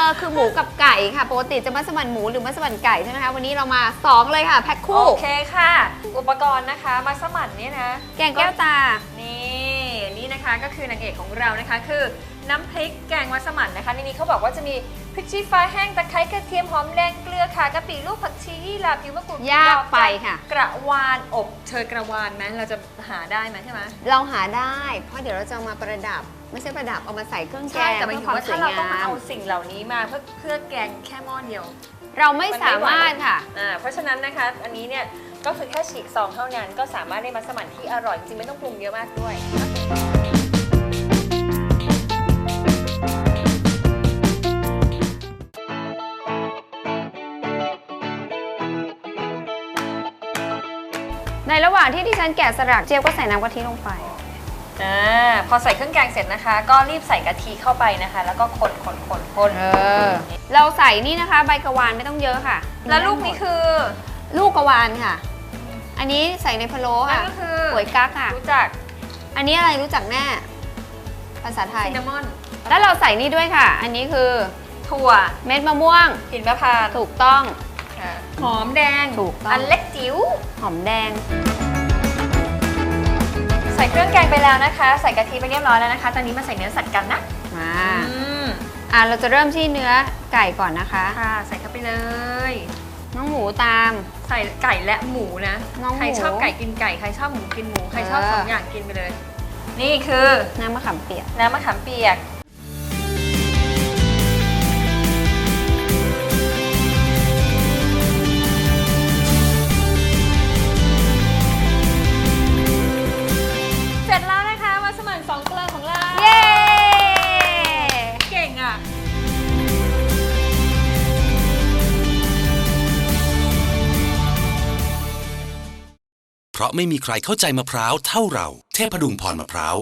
อคือหมูกับไก่ค่ะปกติจะมัสมั่นหมูหรือมัสมั่นไก่ใช่ไหมคะวันนี้เรามา2เลยค่ะแพ็คคู่โอเคค่ะ อุปกรณ์นะคะมัสมั่นเนี่ยนะแกงแก้วตานี่นี่นะคะก็คือนางเอกของเรานะคะคือ น้ำพริกแกงมัสมั่นนะคะในนี้เขาบอกว่าจะมีพริกชี้ฟ้าแห้งตะไคร้กระเทียมหอมแดงเกลือข่ากะปิลูกผักชียี่หร่าผิวมะกรูดยากดอไปค่ะ กระวานอบเธอกระวานไหมเราจะหาได้ไหมใช่ไหมเราหาได้ เพราะเดี๋ยวเราจะเอามาประดับไม่ใช่ประดับเอามาใส่เครื่องแกใช่งแต่หมายเพื่อถึคงวามว่าสวถ้ายเราต้องงาเอามสิ่งเหล่านี้มาเพื่อเพื่อแกงแค่หม้อเดียว เราไม่สามารถค่ะอ่าเพราะฉะนั้นนะคะ อันนี้เนี่ยก็คือแค่ฉีกซองเท่านั้นก็สามารถได้มัสมั่นที่อร่อยจริงๆไม่ต้องปรุงเยอะมากด้วย ในระหว่างที่ดิฉันแกะสลักเจี๊ยบก็ใส่น้ำกะทิลงไปอ่าพอใส่เครื่องแกงเสร็จนะคะ ก็รีบใส่กะทิเข้าไปนะคะ แล้วก็คนคนคนคนเออเราใส่นี่นะคะ ใบกระวานไม่ต้องเยอะค่ะ แล้วลูกนี้คือลูกกระวานค่ะ อันนี้ใส่ในพะโล้นั่ค่ะนก็คือหวยกั๊กค่ะ รู้จัก อันนี้อะไรรู้จักแน่ภาษาไทยซินนามอนแล้วเราใส่นี่ด้วยค่ะ อันนี้คือถั่วเม็ดมะม่วงหินมะพร้าวถูกต้องค่ะ หอมแดงถูกต้อง อันเล็กจิ๋วหอมแดง ใส่เครื่องแกงไปแล้วนะคะ ใส่กะทิไปเรียบร้อยแล้วนะคะ ตอนนี้มาใส่เนื้อสัตว์กันนะมาอืมอะเราจะเริ่มที่เนื้อไก่ก่อนนะคะ ค่ะ ใส่เข้าไปเลย น้องหมูตาม ใส่ไก่และหมูนะ น้องหมู ใครชอบไก่กินไก่ ใครชอบหมูกินหมู ใครชอบเออสองอย่างกินไปเลย นี่คือน้ำมะขามเปียกน้ำมะขามเปียก ราะไม่มีใครเข้าใจมะพร้าวเท่าเรา เทพดุงพรมะพร้าว